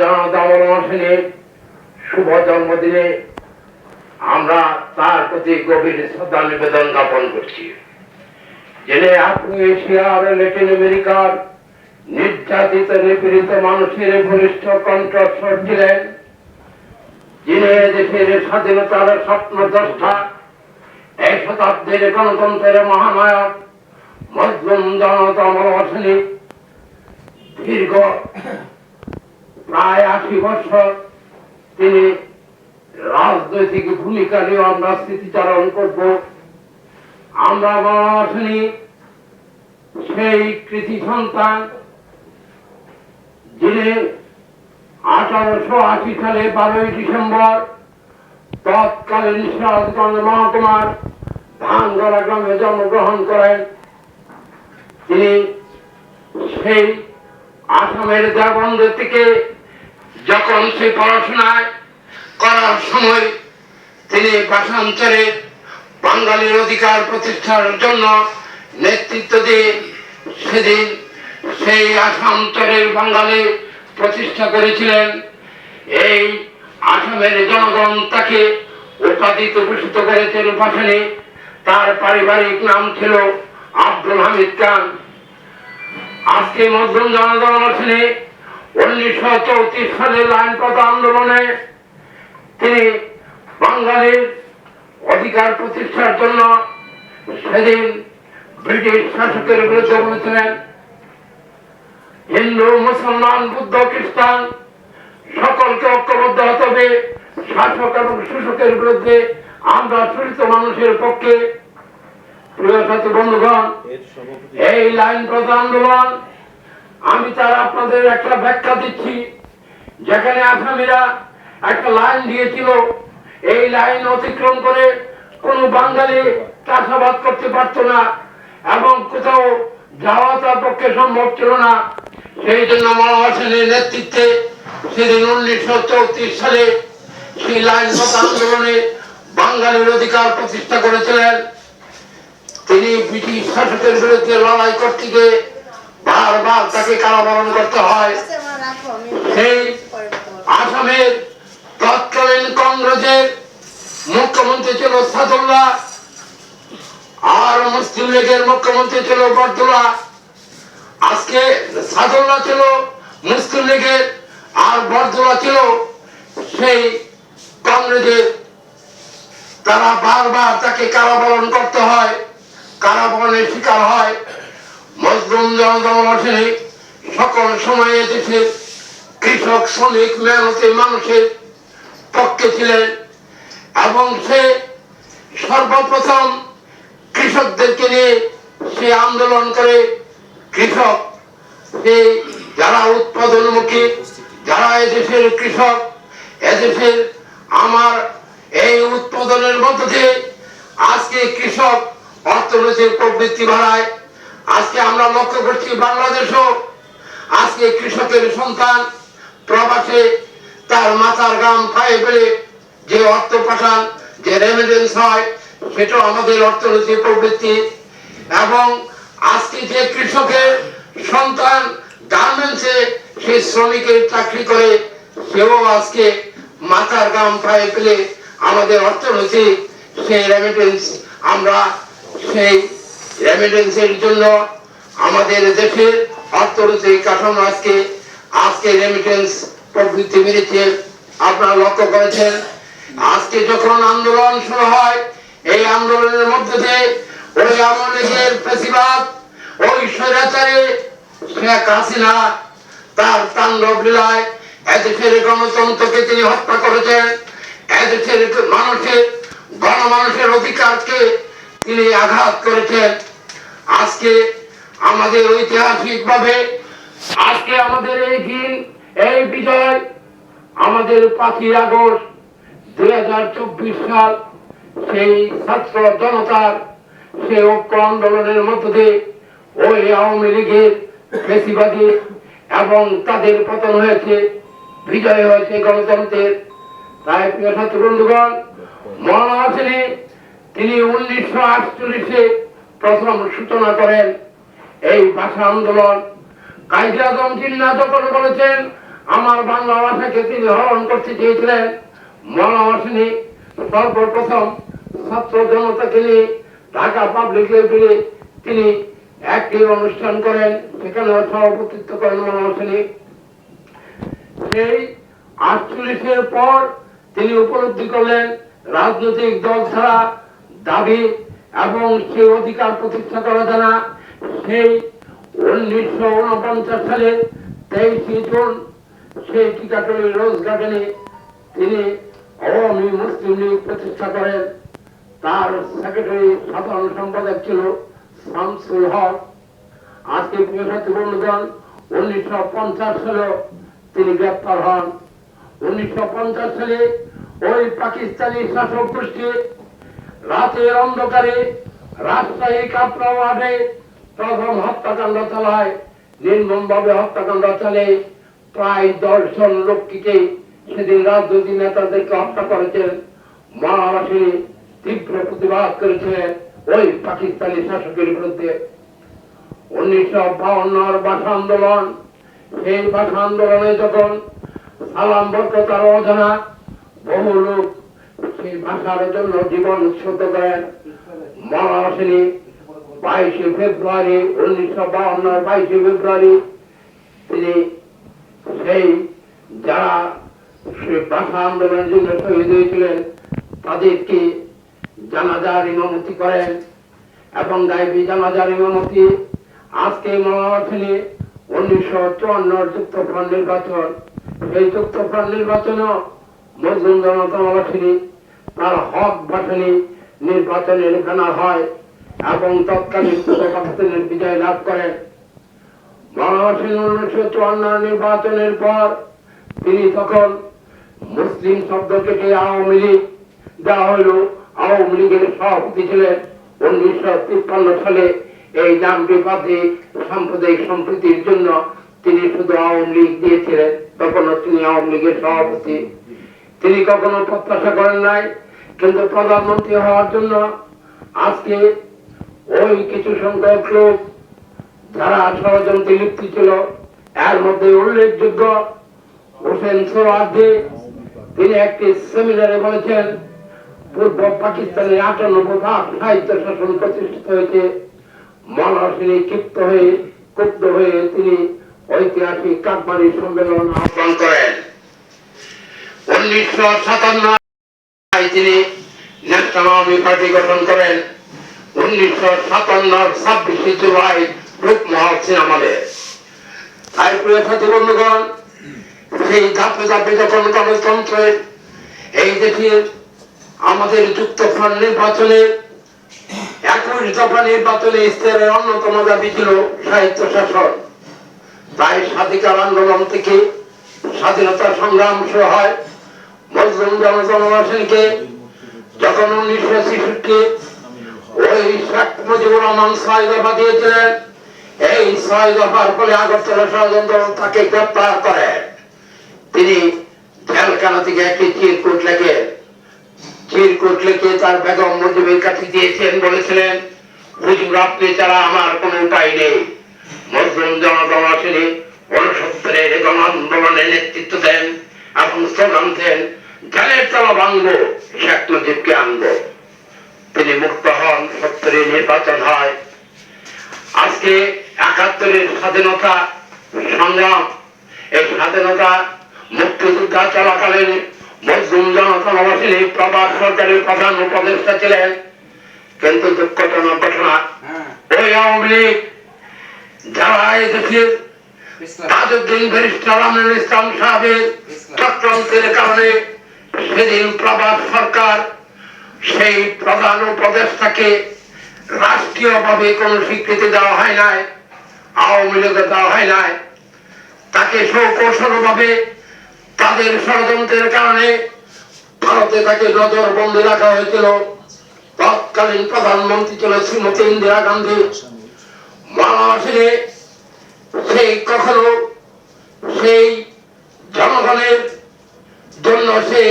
সেনের শুভ জন্মদিনে আমরা তার প্রতি গভীর শ্রদ্ধা নিবেদন জ্ঞাপন করছি। জেনে আপনি এশিয়ার ল্যাটিন আমেরিকার নির্যাতিত, নিপীড়িত মানুষের ঘনিষ্ঠ কণ্ঠস্বর ছিলেন যিনি দেশের স্বাধীনতার স্বপ্ন দ্রষ্টা, এই শতাব্দীর গণতন্ত্রের মহানায়ক, মজলুম জনতা মনোবাসনী দীর্ঘ প্রায় আশি বছর তিনি রাজনৈতিক ভূমিকা নিয়ে আমরা স্মৃতিচারণ করব। আমরা মনোবাসনী সেই কৃতি সন্তান যিনি আঠারোশো আশি সালে বারোই ডিসেম্বর তৎকালীন সিরাজগঞ্জ মহকুমার ধানগড়া গ্রামে জন্মগ্রহণ করেন। তিনি সেই আসামের দেবন্দ থেকে যখন সে পড়াশোনায় করার সময় তিনি ভাষান্তরে বাঙালির অধিকার প্রতিষ্ঠার জন্য নেতৃত্ব দিয়ে সেদিন সেই আসামতরের বাঙালি প্রতিষ্ঠা করেছিলেন। এই আসামের জনগণ তাকে উপাধিতে ভূষিত করেছেন ভাষণে। তার পারিবারিক নাম ছিল আব্দুল হামিদ খান। আজকে মধ্যম জনগণ আসনে উনিশশো চৌত্রিশ সালে লাইন আন্দোলনে তিনি বাঙালির অধিকার প্রতিষ্ঠার জন্য সেদিন ব্রিটিশ শাসকের বিরুদ্ধে বলেছিলেন হিন্দু মুসলমান বুদ্ধ খ্রিস্টান সকলকে ঐক্যবদ্ধ হতে হবে। শাসক এবং শোষকের বিরুদ্ধে আমরা শোষিত মানুষের পক্ষে। প্রিয় সাথী বন্ধুগণ এই লাইন প্রথা আন্দোলন আমি তার আপনাদের একটা ব্যাখ্যা দিচ্ছি। যেখানে আসামিরা একটা লাইন দিয়েছিল, এই লাইন অতিক্রম করে কোনো বাঙালি চাষাবাদ করতে পারতো না এবং কোথাও যাওয়া তার পক্ষে সম্ভব ছিল না। সেই জন্য মহাসেনের নেতৃত্বে সেদিন উনিশশো চৌত্রিশ সালে সেই লাইন আন্দোলনে বাঙালির অধিকার প্রতিষ্ঠা করেছিলেন। তিনি ব্রিটিশ শাসকের বিরুদ্ধে লড়াই করতে গিয়ে বারবার তাকে কারাবরণ করতে হয়। সেই আসামের তৎকালীন কংগ্রেসের মুখ্যমন্ত্রী ছিল সাদুল্লাহ, আর মুসলিম লীগের মুখ্যমন্ত্রী ছিল বরদুল্লাহ। আজকে সাদুল্লাহ ছিল, মুসলিম লীগের আর বরদুল্লাহ ছিল। সেই কংগ্রেসের তারা বারবার তাকে কারাবরণ করতে হয়, কারাবরণের শিকার হয়। মজলুম জনগণে সকল সময়ে দেশের কৃষক, শ্রমিক, মেহনতি মানুষের পক্ষে ছিলেন এবং সে সর্বপ্রথম কৃষকদেরকে নিয়ে সে আন্দোলন করে কৃষক, সে যারা উৎপাদনমুখী, যারা এদেশের কৃষক, এদেশের আমার এই উৎপাদনের মধ্য দিয়ে আজকে কৃষক অর্থনৈতিক প্রবৃত্তি বাড়ায়। আজকে আমরা লক্ষ্য করছি বাংলাদেশও আজকে কৃষকের সন্তান, প্রবাসে তার মাথার গাম পায়ে পেলে যে অর্থ পাঠান, যে রেমিডেন্স হয়, সেটাও আমাদের অর্থনৈতিক প্রবৃত্তি। এবং আজকে যে কৃষকের সন্তান গার্মেন্টসে সে শ্রমিকের চাকরি করে, সেও আজকে মাথার গাম পায়ে পেলে আমাদের অর্থনৈতিক সেই রেমিডেন্স আমরা সেই রেমিডেন্সের জন্য আমাদের দেশের অর্থনৈতিক কাঠামো আজকে আজকে রেমিটেন্স প্রবৃত্তি বেড়েছে আপনারা লক্ষ্য করেছেন। আজকে যখন আন্দোলন শুরু হয়, এই আন্দোলনের মধ্যে দিয়ে ওই লীগের ফেসিবাদ ওই স্বৈরাচারে শেখ হাসিনা তার তাণ্ডব লীলায় এদেশের গণতন্ত্রকে তিনি হত্যা করেছেন। এদেশের মানুষের, গণমানুষের অধিকারকে তিনি আঘাত করেছেন। আজকে আমাদের ঐতিহাসিক ভাবে আজকে আমাদের এই দিন, এই বিজয় আমাদের পাঁচই আগস্ট দুই হাজার চব্বিশ সাল, সেই ছাত্র জনতার, সেই ঐক্য আন্দোলনের মধ্য দিয়ে ওই আওয়ামী লীগের বেশিবাদী এবং তাদের পতন হয়েছে, বিজয় হয়েছে গণতন্ত্রের। তাই প্রিয় ছাত্র বন্ধুগণ আছেন তিনি উনিশশো আটচল্লিশে প্রথম সূচনা করেন এই ভাষা আন্দোলন। কাজী আজম জিন্না যখন বলেছেন, আমার বাংলা ভাষাকে তিনি হরণ করতে চেয়েছিলেন মনোবাসিনী সর্বপ্রথম ছাত্র জনতাকে নিয়ে ঢাকা পাবলিক লাইব্রেরি তিনি একটি অনুষ্ঠান করেন, সেখানে সভাপতিত্ব করেন মনোবাসিনী সেই আটচল্লিশের পর তিনি উপলব্ধি করলেন, রাজনৈতিক দল ছাড়া দাবি এবং সেই অধিকার প্রতিষ্ঠা করা না সেই উনিশশো উনপঞ্চাশ সালে তেইশে জুন সেই টিকাটলি রোজ গার্ডেনে তিনি আওয়ামী মুসলিম লীগ প্রতিষ্ঠা করেন। তার সেক্রেটারি সাধারণ সম্পাদক ছিল শামসুল হক। আজকে সাথী বন্ধুগণ, উনিশশো পঞ্চাশ সালে তিনি গ্রেপ্তার হন। উনিশশো পঞ্চাশ সালে ওই পাকিস্তানি শাসক গোষ্ঠী রাতের অন্ধকারে রাজশাহী কাপড়া ওয়ার্ডে প্রথম হত্যাকাণ্ড চালায়। নির্মম ভাবে হত্যাকাণ্ড চালে প্রায় দশ জন লোকটিকে সেদিন রাজনৈতিক নেতাদেরকে হত্যা করেছেন মহারাষ্ট্রে তীব্র প্রতিবাদ করেছিলেন ওই পাকিস্তানি শাসকের বিরুদ্ধে। উনিশশো বাউন্নর ভাষা আন্দোলন, সেই ভাষা আন্দোলনে যখন সালাম বরকতার অজানা বহু লোক ভাষার জন্য জীবন উৎসর্গ করেন মহারাষ্ট্রে বাইশে ফেব্রুয়ারি, উনিশশো বাউন্নর বাইশে ফেব্রুয়ারি, তিনি সেই যারা ভাষা আন্দোলনের জন্য শহীদ হয়েছিলেন, তাদেরকে জানাজার ইমামতি করেন এবং গাইবি জানাজার ইমামতি। আজকে মহারাষ্ট্রে উনিশশো চুয়ান্ন যুক্তফ্রন্ট নির্বাচন। সেই যুক্তফ্রন্ট নির্বাচনও মুসলিম জনতা মহারাষ্ট্রে তার হক বাসনী নির্বাচনের ঘোষণা হয় এবং তৎকালীন পাকিস্তানের বিজয় লাভ করেন মহারাষ্ট্রে উনিশশো চুয়ান্ন নির্বাচনের পর তিনি তখন মুসলিম শব্দ কেটে আওয়ামী লীগ দেওয়া হইল আওয়ামী লীগের সভাপতি ছিলেন উনিশশো তিপ্পান্ন সালে। এই নামটি বাদে সাম্প্রদায়িক সম্প্রীতির জন্য তিনি শুধু আওয়ামী লীগ দিয়েছিলেন, তখনও তিনি আওয়ামী লীগের সভাপতি। তিনি কখনো প্রত্যাশা করেন নাই কিন্তু প্রধানমন্ত্রী হওয়ার জন্য আজকে ওই কিছু সংখ্যক লোক যারা ষড়যন্ত্রে লিপ্ত ছিল, এর মধ্যে উল্লেখযোগ্য হোসেন সোহার্দি তিনি একটি সেমিনারে বলেছেন, পূর্ব পাকিস্তানে আটানব্বই ভাগ সাহিত্য শাসন প্রতিষ্ঠিত হয়েছে। মনহসিনী ক্ষিপ্ত হয়ে, ক্ষুব্ধ হয়ে তিনি ঐতিহাসিক কাকমারি সম্মেলন আহ্বান করেন। উনিশশো সাতান্ন আমাদের যুক্তফ্রন্ট নির্বাচনের একুশ দফা নির্বাচনে ইস্তেহারের অন্যতম দাবি ছিল সাহিত্য শাসন। তাই স্বাধিকার আন্দোলন থেকে স্বাধীনতা সংগ্রাম শুরু হয়। জনজনবাসীকে যখন উনিশশো ছেষট্টি ওই শেখ মুজিবুর রহমান ছয় দফা দিয়েছিলেন, এই ছয় দফার ফলে আগরতলা ষড়যন্ত্র তাকে গ্রেপ্তার করে। তিনি জেলখানা থেকে একটি চিরকুট লেখে, চিরকুট লিখে তার বেগম মুজিবের কাছে দিয়েছেন বলেছিলেন হুজুর আপনি ছাড়া আমার কোনো উপায় নেই। মুসলিম জনদল আসেনি গণ আন্দোলনে নেতৃত্ব দেন এবং স্লোগান জানের তলা ভাঙবো শেখ মুজিবকে আনব। তিনি মুক্ত হন সত্তরে নির্বাচন হয়। আজকে একাত্তরের স্বাধীনতা সংগ্রাম এই স্বাধীনতা মুক্তিযোদ্ধা চলাকালীন মজলুম জনতা নবাসিনী প্রবাদ সরকারের প্রধান উপদেষ্টা ছিলেন। কিন্তু দুঃখজনক ঘটনা ওই আওয়ামী লীগ যারা এদেশের তাজউদ্দিন ব্যারিস্টার আমিনুল ইসলাম সাহেবের চক্রান্তের কারণে সেদিন প্রবাদ সরকার, সেই প্রধান উপদেষ্টাকে রাষ্ট্রীয়ভাবে কোন স্বীকৃতি দেওয়া হয় নাই, আওয়ামী লীগের দেওয়া হয় নাই। তাকে সৌকৌশলভাবে তাদের ষড়যন্ত্রের কারণে ভারতে তাকে নজর বন্দী রাখা হয়েছিল। তৎকালীন প্রধানমন্ত্রী ছিল শ্রীমতী ইন্দিরা গান্ধী। মহাসিনে সেই কখনো সেই জনগণের জন্য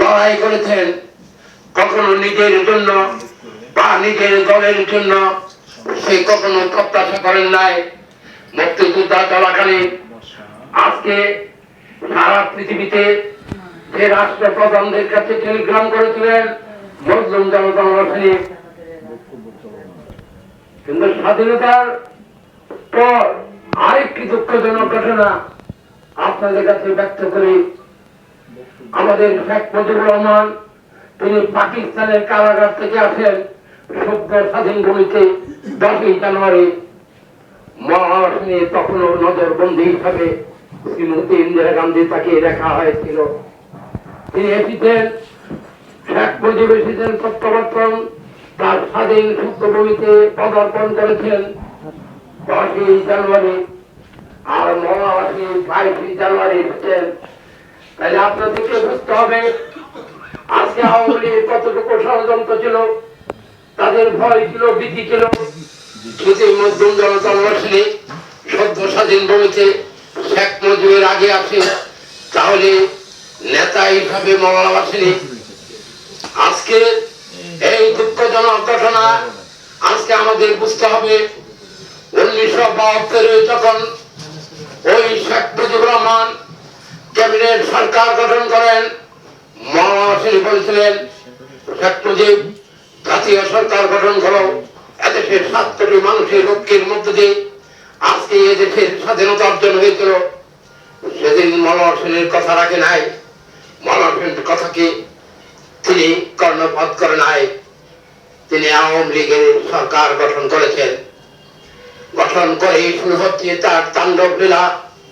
লড়াই করেছেন কখনো নিজের জন্য বা নিজের দলের জন্য। সে কখনো প্রত্যাশা করেন নাই। মুক্তিযোদ্ধা চলাকালীন আজকে সারা পৃথিবীতে যে রাষ্ট্র প্রধানদের কাছে টেলিগ্রাম করেছিলেন মজলুম জনতা কিন্তু স্বাধীনতার পর আরেকটি দুঃখজনক ঘটনা আপনাদের কাছে ব্যক্ত করি। আমাদের শেখ মুজিবুর রহমান, তিনি পাকিস্তানের কারাগার থেকে আসেন সভ্য স্বাধীন ভূমিতে দশই জানুয়ারি। মহাসিনী তখনও নজরবন্দি হিসাবে শ্রীমতী ইন্দিরা গান্ধী তাকে রাখা হয়েছিল। তিনি এসেছেন, শেখ মুজিব এসেছেন প্রত্যাবর্তন তার স্বাধীন শুক্রভূমিতে পদার্পণ করেছেন দশই জানুয়ারি। আর মহাসিনী বাইশে জানুয়ারি এসেছেন তাহলে আপনাদেরকে বুঝতে হবে, আজকে আওয়ামী লীগের কতটুকু ষড়যন্ত্র ছিল, তাদের ভয় ছিল, ভীতি ছিল। যদি মধ্যম জনতা মহাসিনী সদ্য স্বাধীন ভূমিতে শেখ মুজিবের আগে আসে, তাহলে নেতা হিসাবে মৌলানা বাসিনী আজকে এই দুঃখজনক ঘটনা আজকে আমাদের বুঝতে হবে। উনিশশো বাহাত্তরে যখন ওই শেখ মুজিবুর রহমান ক্যাবিনেট সরকার গঠন করেন। মহাসিনী বলেছিলেন মুজিব জাতীয় সরকার গঠন করো। এদেশের সাত কোটি মানুষের ঐক্যের মধ্য দিয়ে আজকে এদেশের স্বাধীনতা অর্জন হয়েছিল। সেদিন সেনের কথা রাখে নাই। মনোহর সেনের কথাকে তিনি কর্ণপাত করে নাই। তিনি আওয়ামী লীগের সরকার গঠন করেছেন। গঠন করে শুরু হচ্ছে তার তাণ্ডব লীলা।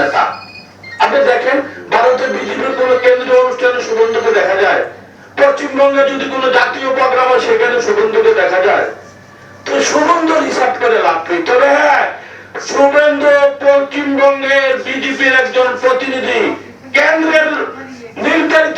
নেতা। আপনি দেখেন, ভারতের বিজেপির কোন কেন্দ্রীয় অনুষ্ঠানে সুগন্ধকে দেখা যায়। পশ্চিমবঙ্গে যদি কোনো জাতীয় প্রোগ্রাম হয়, সেখানে সুগন্ধকে দেখা যায়। তো সুগন্ধ হিসাব করে লাভ নেই তবে হ্যাঁ শুভেন্দু পশ্চিমবঙ্গের বিজেপির একজন প্রতিনিধি, কেন্দ্রের নির্ধারিত